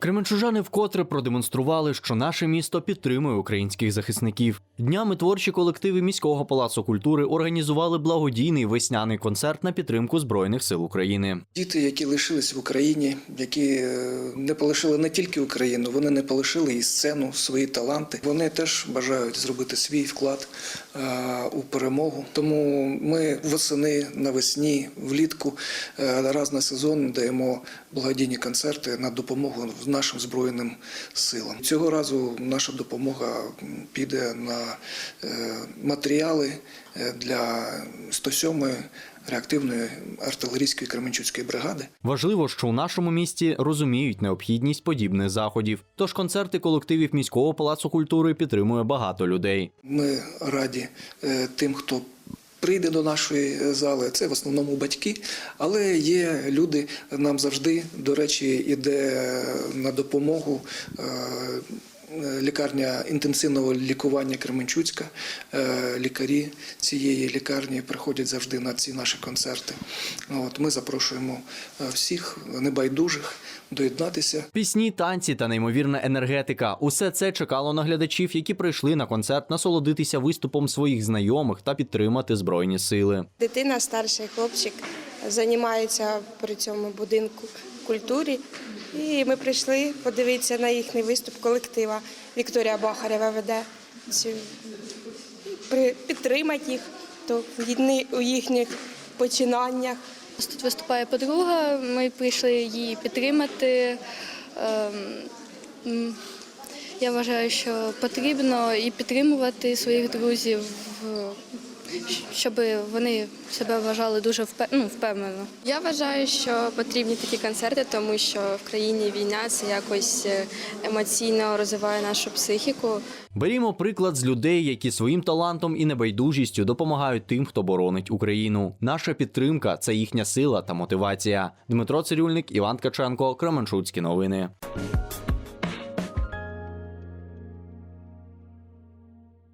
Кременчужани вкотре продемонстрували, що наше місто підтримує українських захисників. Днями творчі колективи міського палацу культури організували благодійний весняний концерт на підтримку збройних сил України. Діти, які лишились в Україні, які е, не полишили не тільки Україну, вони не полишили і сцену, свої таланти. Вони теж бажають зробити свій вклад е, у перемогу. Тому ми восени, навесні, влітку е, раз на сезон даємо благодійні концерти на допомогу нашим збройним силам. Цього разу наша допомога піде на е, матеріали е, для 107-ї реактивної артилерійської Кременчуцької бригади. Важливо, що у нашому місті розуміють необхідність подібних заходів. Тож концерти колективів міського палацу культури підтримує багато людей. Ми раді е, тим, хто прийде до нашої е, зали. Це в основному батьки, але є люди нам завжди, до речі, іде на допомогу. Е, Лікарня інтенсивного лікування Кременчуцька. Е, Лікарі цієї лікарні приходять завжди на ці наші концерти. От ми запрошуємо е, всіх небайдужих доєднатися. Пісні, танці та неймовірна енергетика усе це чекало на глядачів, які прийшли на концерт насолодитися виступом своїх знайомих та підтримати збройні сили. Дитина, старший хлопчик, займається при цьому будинку культурі. І ми прийшли подивитися на їхній виступ колектива. Вікторія Бахарєва веде підтримати їх то у їхніх починаннях. Тут виступає подруга, ми прийшли її підтримати. Ем, Я вважаю, що потрібно і підтримувати своїх друзів, щоб вони себе вважали дуже ну, впевнено. Я вважаю, що потрібні такі концерти, тому що в країні війна це якось е, емоційно розвиває нашу психіку. Берімо приклад з людей, які своїм талантом і небайдужістю допомагають тим, хто боронить Україну. Наша підтримка це їхня сила та мотивація. Дмитро Цирюльник, Іван Ткаченко, Кременчуцькі новини.